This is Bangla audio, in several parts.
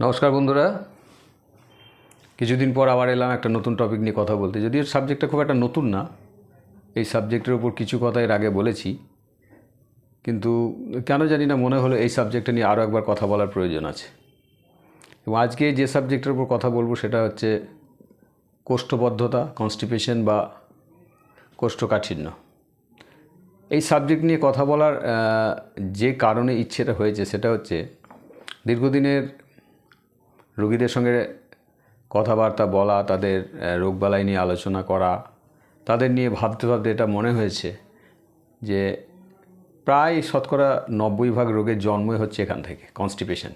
নমস্কার বন্ধুরা। কিছুদিন পর আবার এলাম একটা নতুন টপিক নিয়ে কথা বলতে। যদিও সাবজেক্টটা খুব একটা নতুন না, এই সাবজেক্টের উপর কিছু কথা এর আগে বলেছি। কিন্তু কেন জানি না মনে হলো এই সাবজেক্টটা নিয়ে আরও একবার কথা বলার প্রয়োজন আছে। এবং আজকে যে সাবজেক্টের উপর কথা বলব সেটা হচ্ছে কোষ্ঠবদ্ধতা কনস্টিপেশন বা কোষ্ঠকাঠিন্য। এই সাবজেক্ট নিয়ে কথা বলার যে কারণে ইচ্ছেটা হয়েছে সেটা হচ্ছে দীর্ঘদিনের রোগীদের সঙ্গে কথাবার্তা বলা, তাদের রোগবালাই নিয়ে আলোচনা করা, তাদের নিয়ে ভাবতে ভাবতে এটা মনে হয়েছে যে প্রায় শতকরা নব্বই ভাগ রোগের জন্মই হচ্ছে এখান থেকে কনস্টিপেশন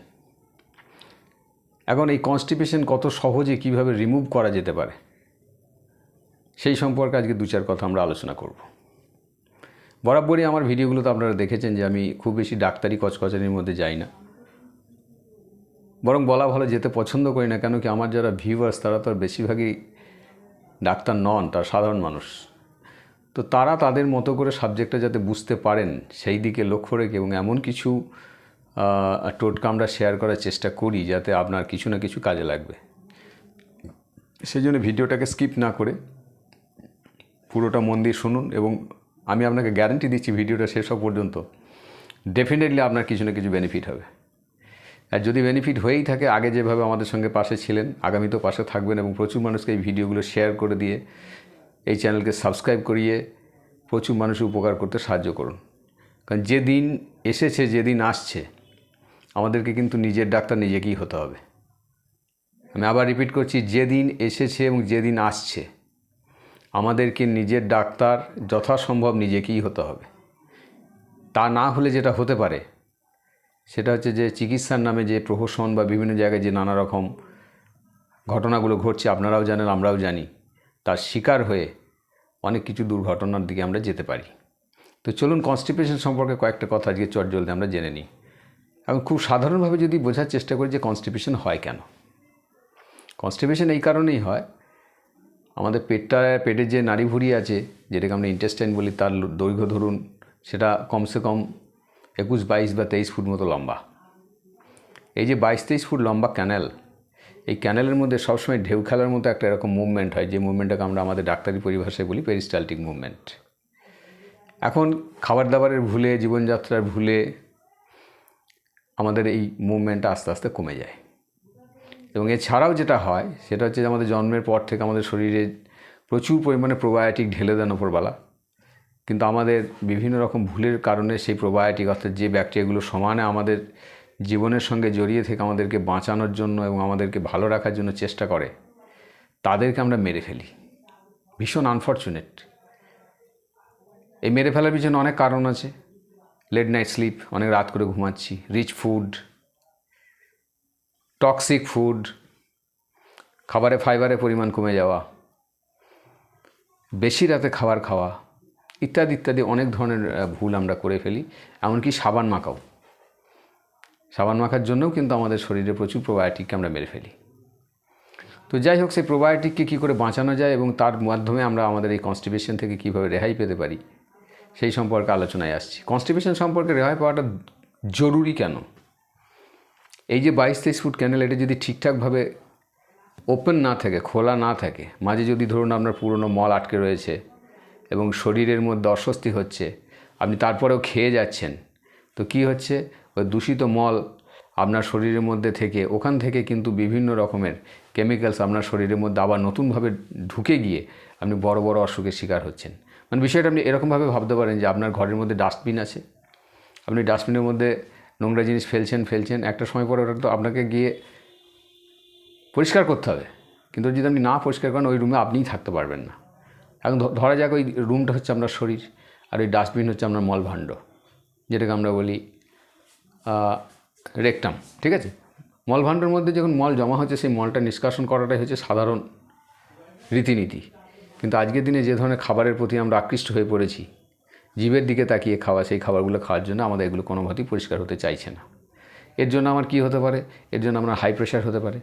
এখন এই কনস্টিপেশন কত সহজে কীভাবে রিমুভ করা যেতে পারে, সেই সম্পর্কে আজকে দু চার কথা আমরা আলোচনা করব। বরাবরই আমার ভিডিওগুলোতে আপনারা দেখেছেন যে আমি খুব বেশি ডাক্তারি কচকচানির মধ্যে যাই না। বরং বলা ভালো, যেতে পছন্দ করি না কেন কি আমার যারা ভিউয়ার্স তারা তো আর বেশিরভাগই ডাক্তার নন, তার সাধারণ মানুষ। তো তারা তাদের মতো করে সাবজেক্টটা যাতে বুঝতে পারেন, সেই দিকে লক্ষ্য রেখে এবং এমন কিছু টোটকা আমরা শেয়ার করার চেষ্টা করি যাতে আপনার কিছু না কিছু কাজে লাগবে। সেই জন্য ভিডিওটাকে স্কিপ না করে পুরোটা মন দিয়ে শুনুন এবং আমি আপনাকে গ্যারান্টি দিচ্ছি ভিডিওটা শেষ হওয়া পর্যন্ত ডেফিনেটলি আপনার কিছু না কিছু বেনিফিট হবে। আর যদি বেনিফিট হয়েই থাকে, আগে যেভাবে আমাদের সঙ্গে পাশে ছিলেন আগামীতেও পাশে থাকবেন এবং প্রচুর মানুষকে এই ভিডিওগুলো শেয়ার করে দিয়ে এই চ্যানেলকে সাবস্ক্রাইব করিয়ে প্রচুর মানুষ উপকার করতে সাহায্য করুন। কারণ যে দিন এসেছে, যেদিন আসছে, আমাদেরকে কিন্তু নিজের ডাক্তার নিজেকেই হতে হবে। আমি আবার রিপিট করছি, যেদিন এসেছে এবং যেদিন আসছে, আমাদেরকে নিজের ডাক্তার যথাসম্ভব নিজেকেই হতে হবে। তা না হলে যেটা হতে পারে সেটা হচ্ছে যে চিকিৎসার নামে যে প্রহসন বা বিভিন্ন জায়গায় যে নানা রকম ঘটনাগুলো ঘটছে, আপনারাও জানেন, আমরাও জানি, তার শিকার হয়ে অনেক কিছু দুর্ঘটনার দিকে আমরা যেতে পারি। তো চলুন কনস্টিপেশন সম্পর্কে কয়েকটা কথা আজকে চটজলদি আমরা জেনে নিই। এবং খুব সাধারণভাবে যদি বোঝার চেষ্টা করি যে কনস্টিপেশন হয় কেন? কনস্টিপেশন এই কারণেই হয়, আমাদের পেটটা, পেটের যে নাড়ি ভুঁড়ি আছে, যেটাকে আমরা ইন্টেস্টাইন বলি, তার দৈর্ঘ্য ধরুন, সেটা কমসে কম একুশ বাইশ বা তেইশ ফুট মতো লম্বা। এই যে বাইশ, তেইশ ফুট লম্বা ক্যানেল, এই ক্যানেলের মধ্যে সবসময় ঢেউ খেলার মতো একটা এরকম মুভমেন্ট হয়, যে মুভমেন্টটাকে আমরা আমাদের ডাক্তারি পরিভাষায় বলি পেরিস্টালটিক মুভমেন্ট এখন খাবার দাবারের ভুলে, জীবনযাত্রার ভুলে আমাদের এই মুভমেন্টটা আস্তে আস্তে কমে যায়। এবং এছাড়াও যেটা হয়, সেটা হচ্ছে আমাদের জন্মের পর থেকে আমাদের শরীরে প্রচুর পরিমাণে প্রোবায়োটিক ঢেলে দেন ওপরবেলা কিন্তু আমাদের বিভিন্ন রকম ভুলের কারণে সেই প্রোবায়োটিক অর্থাৎ যে ব্যাকটেরিয়াগুলো সমানে আমাদের জীবনের সঙ্গে জড়িয়ে থেকে আমাদেরকে বাঁচানোর জন্য এবং আমাদেরকে ভালো রাখার জন্য চেষ্টা করে, তাদেরকে আমরা মেরে ফেলি। ভীষণ আনফর্চুনেট এই মেরে ফেলার পিছনে অনেক কারণ আছে। লেট নাইট স্লিপ অনেক রাত করে ঘুমাচ্ছি রিচ ফুড টক্সিক ফুড খাবারে ফাইবারের পরিমাণ কমে যাওয়া, বেশি রাতে খাবার খাওয়া ইত্যাদি ইত্যাদি অনেক ধরনের ভুল আমরা করে ফেলি। এমনকি সাবান মাখাও। সাবান মাখার জন্যও কিন্তু আমাদের শরীরে প্রচুর প্রোবায়োটিককে আমরা মেরে ফেলি। তো যাই হোক, সেই প্রোবায়োটিককে কী করে বাঁচানো যায় এবং তার মাধ্যমে আমরা আমাদের এই কনস্টিপেশন থেকে কীভাবে রেহাই পেতে পারি, সেই সম্পর্কে আলোচনায় আসছি। কনস্টিপেশন সম্পর্কে রেহাই পাওয়াটা জরুরি কেন? এই যে বাইশ তেইশ ফুট ক্যানেল এটা যদি ঠিকঠাকভাবে ওপেন না থাকে, খোলা না থাকে, মাঝে যদি ধরুন আপনার পুরনো মল আটকে রয়েছে এবং শরীরের মধ্যে অস্বস্তি হচ্ছে। আপনি তারপরেও খেয়ে যাচ্ছেন। তো কি হচ্ছে? ওই দূষিত মল আপনার শরীরের মধ্যে থেকে, ওখান থেকে কিন্তু বিভিন্ন রকমের কেমিক্যালস আপনার শরীরের মধ্যে আবার নতুনভাবে ঢুকে গিয়ে আপনি বড় বড় অসুখের শিকার হচ্ছেন। মানে বিষয়টা আপনি এরকমভাবে ভাবতে পারেন যে আপনার ঘরের মধ্যে ডাস্টবিন আছে। আপনি ডাস্টবিনের মধ্যে নোংরা জিনিস ফেলছেন ফেলছেন, একটা সময় পরে ওটা তো আপনাকে গিয়ে পরিষ্কার করতে হবে। কিন্তু যদি আপনি না পরিষ্কার করেন, ওই রুমে আপনিই থাকতে পারবেন না। এখন ধরা যাক ওই রুমটা হচ্ছে আপনার শরীর আর ওই ডাস্টবিন হচ্ছে আপনার মলভাণ্ড, যেটাকে আমরা বলি রেকটাম, ঠিক আছে? মলভাণ্ডের মধ্যে যখন মল জমা হচ্ছে, সেই মলটা নিষ্কাশন করাটাই হচ্ছে সাধারণ রীতিনীতি। কিন্তু আজকের দিনে যে ধরনের খাবারের প্রতি আমরা আকৃষ্ট হয়ে পড়েছি, জীবের দিকে তাকিয়ে খাওয়া, সেই খাবারগুলো খাওয়ার জন্য আমাদের এগুলো কোনোভাবেই পরিষ্কার হতে চাইছে না। এর জন্য আমার কি হতে পারে? এর জন্য আপনার হাই প্রেশার হতে পারে।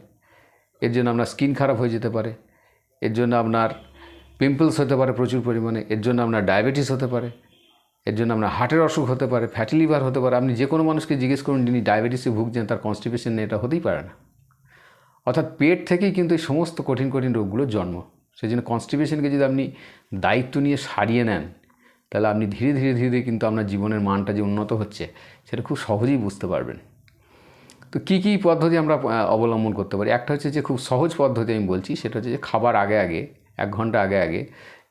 এর জন্য আপনার স্কিন খারাপ হয়ে যেতে পারে। এর জন্য আপনার পিম্পলস হতে পারে প্রচুর পরিমাণে, এর জন্য আপনার ডায়াবেটিস হতে পারে, এর জন্য আপনার হার্টের অসুখ হতে পারে ফ্যাটি লিভার হতে পারে। আপনি যে কোনো মানুষকে জিজ্ঞেস করুন, যিনি ডায়াবেটিসে ভুগছেন, তার কনস্টিপেশন এটা হতেই পারে না। অর্থাৎ পেট থেকেই কিন্তু এই সমস্ত কঠিন কঠিন রোগগুলোর জন্ম। সেই জন্য কনস্টিপেশনকে যদি আপনি দায়িত্ব নিয়ে সারিয়ে নেন, তাহলে আপনি ধীরে ধীরে ধীরে ধীরে কিন্তু আপনার জীবনের মানটা যে উন্নত হচ্ছে, সেটা খুব সহজেই বুঝতে পারবেন। তো কী কী পদ্ধতি আমরা অবলম্বন করতে পারি? একটা হচ্ছে যে খুব সহজ পদ্ধতি আমি বলছি, সেটা হচ্ছে যে খাবার আগে আগে এক ঘণ্টা আগে আগে,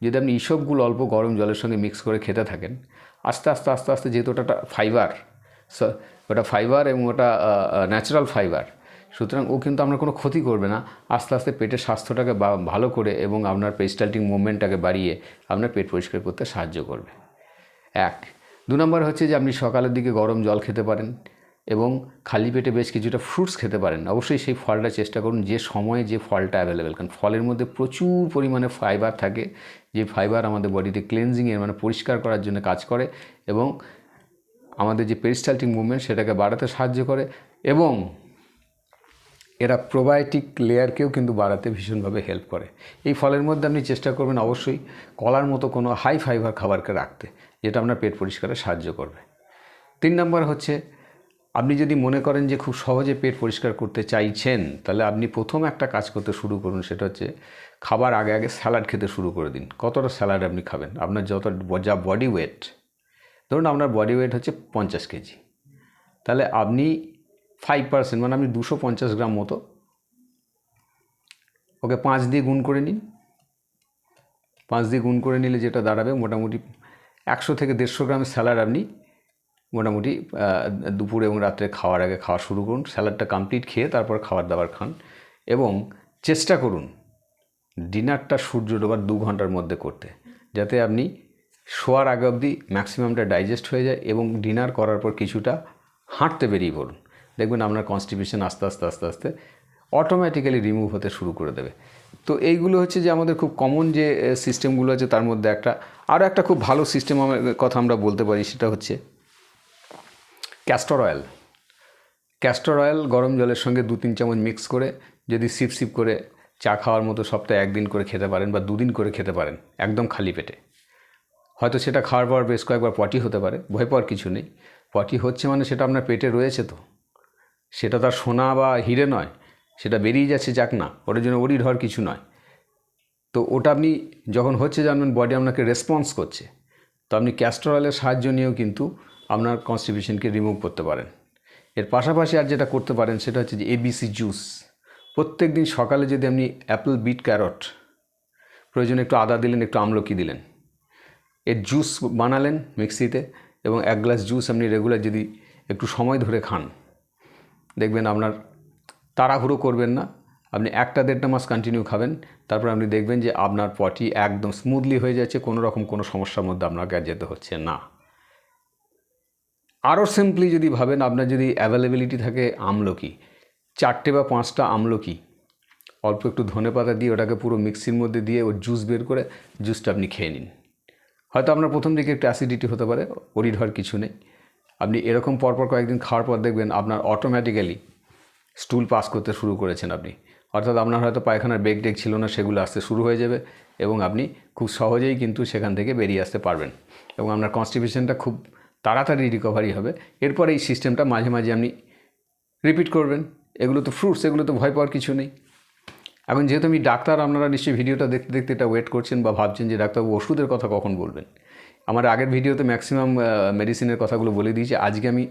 যদি আপনি ইসবগুলো অল্প গরম জলের সঙ্গে মিক্স করে খেতে থাকেন, আস্তে আস্তে আস্তে আস্তে যেহেতু ওটা ফাইবার ওটা ফাইবার এবং ওটা ন্যাচারাল ফাইবার সুতরাং ও কিন্তু আপনার কোনো ক্ষতি করবে না। আস্তে আস্তে পেটের স্বাস্থ্যটাকে ভালো করে এবং আপনার পেস্টাল্টিং মুভমেন্টটাকে বাড়িয়ে আপনার পেট পরিষ্কার করতে সাহায্য করবে। এক, দু নম্বর হচ্ছে যে আপনি সকালের দিকে গরম জল খেতে পারেন এবং খালি পেটে বেশ কিছুটা ফ্রুটস খেতে পারেন। অবশ্যই সেই ফলটা চেষ্টা করুন, যে সময়ে যে ফলটা অ্যাভেলেবেল কারণ ফলের মধ্যে প্রচুর পরিমাণে ফাইবার থাকে, যে ফাইবার আমাদের বডিতে ক্লেনজিংয়ের মানে পরিষ্কার করার জন্য কাজ করে এবং আমাদের যে পেরিস্টালটিক মুভমেন্ট সেটাকে বাড়াতে সাহায্য করে এবং এরা প্রোবায়োটিক লেয়ারকেও কিন্তু বাড়াতে ভীষণভাবে হেল্প করে। এই ফলের মধ্যে আপনি চেষ্টা করবেন অবশ্যই কলার মতো কোনো হাই ফাইবার খাবারকে রাখতে, যেটা আপনার পেট পরিষ্কারে সাহায্য করবে। তিন নম্বর হচ্ছে আপনি যদি মনে করেন যে খুব সহজে পেট পরিষ্কার করতে চাইছেন, তাহলে আপনি প্রথম একটা কাজ করতে শুরু করুন, সেটা হচ্ছে খাবার আগে আগে স্যালাড খেতে শুরু করে দিন। কতটা স্যালাড আপনি খাবেন? আপনার যত, যা বডি ওয়েট, ধরুন আপনার বডি ওয়েট হচ্ছে পঞ্চাশ কেজি। তাহলে আপনি ফাইভ পার্সেন্ট মানে আপনি দুশো পঞ্চাশ গ্রাম মতো, ওকে পাঁচ দিয়ে গুণ করে নিন। পাঁচ দিয়ে গুণ করে নিলে যেটা দাঁড়াবে মোটামুটি একশো থেকে দেড়শো গ্রাম স্যালাড আপনি মোটামুটি দুপুর এবং রাত্রে খাওয়ার আগে খাওয়া শুরু করুন, স্যালাডটা কমপ্লিট খেয়ে তারপর খাবার দাবার খান এবং চেষ্টা করুন ডিনারটা সূর্য ডোবার দু ঘণ্টার মধ্যে করতে, যাতে আপনি শোয়ার আগে অবধি ম্যাক্সিমামটা ডাইজেস্ট হয়ে যায় এবং ডিনার করার পর কিছুটা হাঁটতে বেরিয়ে পড়ুন। দেখবেন আপনার কনস্টিপেশন আস্তে আস্তে আস্তে আস্তে অটোমেটিক্যালি রিমুভ হতে শুরু করে দেবে। তো এইগুলো হচ্ছে যে আমাদের খুব কমন যে সিস্টেমগুলো আছে তার মধ্যে একটা আরও একটা খুব ভালো সিস্টেম কথা আমরা বলতে পারি সেটা হচ্ছে ক্যাস্টর অয়েল ক্যাস্টর অয়েল গরম জলের সঙ্গে দু তিন চামচ মিক্স করে যদি সিপ সিপ করে চা খাওয়ার মতো সপ্তাহে একদিন করে খেতে পারেন বা দুদিন করে খেতে পারেন, একদম খালি পেটে। হয়তো সেটা খাওয়ার পর বেশ কয়েকবার পটি হতে পারে, ভয় পাওয়ার কিছু নেই। পটি হচ্ছে মানে সেটা আপনার পেটে রয়েছে তো। সেটা তার সোনা বা হিরে নয়, সেটা বেরিয়ে যাচ্ছে যাক না, ওটার জন্য ওরির হওয়ার কিছু নয়। তো ওটা আপনি যখন হচ্ছে জানবেন বডি আপনাকে রেসপন্স করছে। তো আপনি ক্যাস্টর অয়েলের সাহায্য নিয়েও কিন্তু আপনার কনস্টিপেশনকে রিমুভ করতে পারেন। এর পাশাপাশি আর যেটা করতে পারেন সেটা হচ্ছে যে এবিসি জুস প্রত্যেক দিন সকালে যদি আপনি অ্যাপেল বিট ক্যারট প্রয়োজনে একটু আদা দিলেন, একটু আমলকি দিলেন, এর জুস বানালেন মিক্সিতে এবং এক গ্লাস জুস আপনি রেগুলার যদি একটু সময় ধরে খান, দেখবেন আপনার তাড়াহুড়ো করবেন না, আপনি একটা দেড়টা মাস কন্টিনিউ খাবেন, তারপর আপনি দেখবেন যে আপনার পটি একদম স্মুথলি হয়ে যাচ্ছে, কোনো রকম কোনো সমস্যার মধ্যে আপনাকে আর যেতে হচ্ছে না। আরও সিম্পলি যদি ভাবেন, আপনার যদি অ্যাভেলেবিলিটি থাকে আমলকি, চারটে বা পাঁচটা আমলকি, অল্প একটু ধনে পাতা দিয়ে ওটাকে পুরো মিক্সির মধ্যে দিয়ে ওর জুস বের করে জুসটা আপনি খেয়ে নিন। হয়তো আপনার প্রথম দিকে একটু অ্যাসিডিটি হতে পারে হওয়ার কিছু নেই। আপনি এরকম পরপর কয়েকদিন খাওয়ার পর দেখবেন আপনার অটোমেটিক্যালি স্টুল পাস করতে শুরু করেছেন আপনি। অর্থাৎ আপনার হয়তো পায়খানার বেগ টেক ছিল না, সেগুলো আসতে শুরু হয়ে যাবে এবং আপনি খুব সহজেই কিন্তু সেখান থেকে বেরিয়ে আসতে পারবেন। এবং আপনার কনস্টিপেশনটা খুব তাড়াতাড়ি রিকভারি হবে। এরপর এই সিস্টেমটা মাঝে মাঝে আপনি রিপিট করবেন। এগুলো তো ফ্রুটস এগুলো তো ভয় পাওয়ার কিছু নেই। এখন যেহেতু আমি ডাক্তার, আপনারা নিশ্চয়ই ভিডিওটা দেখতে দেখতে এটা ওয়েট করছেন বা ভাবছেন যে ডাক্তারবাবু ওষুধের কথা কখন বলবেন? আমার আগের ভিডিওতে ম্যাক্সিমাম মেডিসিনের কথাগুলো বলে দিয়েছি। আজকে আমি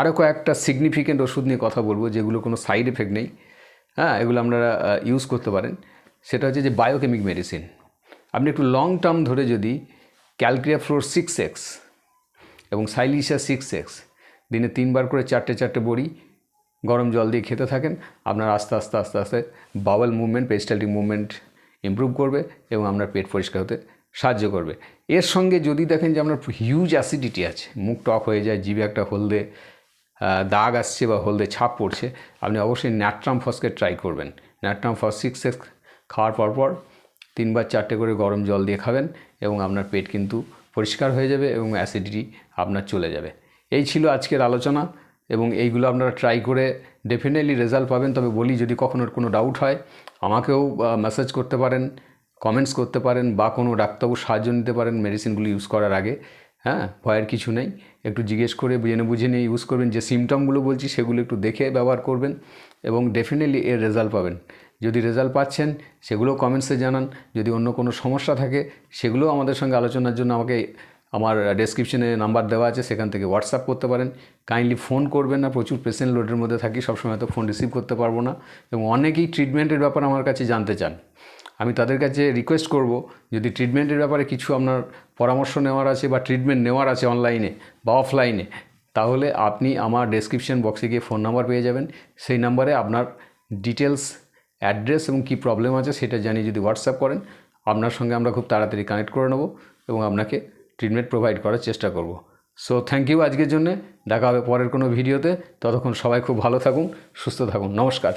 আরও কয়েকটা সিগনিফিকেন্ট ওষুধ নিয়ে কথা বলব, যেগুলো কোনো সাইড এফেক্ট নেই। হ্যাঁ এগুলো আপনারা ইউজ করতে পারেন। সেটা হচ্ছে যে বায়োকেমিক মেডিসিন আপনি একটু লং টার্ম ধরে যদি ক্যালক্রিয়া ফ্লোর সিক্স এক্স এবং সাইলিশিয়া সিক্স এক্স দিনে তিনবার করে চারটে চারটে বড়ি গরম জল দিয়ে খেতে থাকেন। আপনার আস্তে আস্তে আস্তে আস্তে bowel movement peristaltic movement improve করবে এবং আপনার পেট পরিষ্কার হতে সাহায্য করবে। এর সঙ্গে যদি দেখেন যে আপনার হিউজ অ্যাসিডিটি আছে, মুখ টক হয়ে যায়, জিভে একটা হলদে দাগ আসছে বা হলদে ছাপ পড়ছে, আপনি অবশ্যই ন্যাট্রাম ফসকে ট্রাই করবেন। ন্যাট্রাম ফস সিক্স এক্স খাওয়ার পর পর তিনবার চারটে করে গরম জল দিয়ে খাবেন এবং আপনার পেট কিন্তু পরিষ্কার হয়ে যাবে এবং অ্যাসিডিটি আপনার চলে যাবে। এই ছিল আজকের আলোচনা এবং এইগুলো আপনারা ট্রাই করে ডেফিনেটলি রেজাল্ট পাবেন। তবে বলি, যদি কখনো কোনো ডাউট হয়, আমাকেও মেসেজ করতে পারেন কমেন্টস করতে পারেন বা কোনো ডাক্তারবাবুর সাহায্য নিতে পারেন মেডিসিনগুলো ইউজ করার আগে। হ্যাঁ ভয়ের কিছু নেই। একটু জিজ্ঞেস করে জেনে বুঝে নিয়ে ইউজ করবেন। যে সিমটমগুলো বলছি, সেগুলো একটু দেখে ব্যবহার করবেন এবং ডেফিনেটলি এর রেজাল্ট পাবেন। যদি রেজাল্ট পাচ্ছেন সেগুলো কমেন্টসে জানান। যদি অন্য কোনো সমস্যা থাকে সেগুলো আমাদের সঙ্গে আলোচনার জন্য আমাকে আমার ডেসক্রিপশনে নাম্বার দেওয়া আছে, সেখান থেকে হোয়াটসঅ্যাপ করতে পারেন। কাইন্ডলি ফোন করবেন না, প্রচুর পেশেন্ট লোডের মধ্যে থাকি, সবসময় তো ফোন রিসিভ করতে পারব না। এবং অনেকেই ট্রিটমেন্টের ব্যাপার আমার কাছে জানতে চান। আমি তাদের কাছে রিকোয়েস্ট করব, যদি ট্রিটমেন্টের ব্যাপারে কিছু আপনার পরামর্শ নেওয়ার আছে বা ট্রিটমেন্ট নেওয়ার আছে অনলাইনে বা অফলাইনে তাহলে আপনি আমার ডেসক্রিপশন বক্সে গিয়ে ফোন নাম্বার পেয়ে যাবেন। সেই নাম্বারে আপনার ডিটেলস অ্যাড্রেস এবং কি প্রবলেম আছে সেটা জানিয়ে যদি হোয়াটসঅ্যাপ করেন, আপনার সঙ্গে আমরা খুব তাড়াতাড়ি কানেক্ট করে নেব এবং আপনাকে ট্রিটমেন্ট প্রোভাইড করার চেষ্টা করব। সো থ্যাংক ইউ আজকের জন্যে। দেখা হবে পরের কোনো ভিডিওতে। ততক্ষণ সবাই খুব ভালো থাকুন, সুস্থ থাকুন। নমস্কার।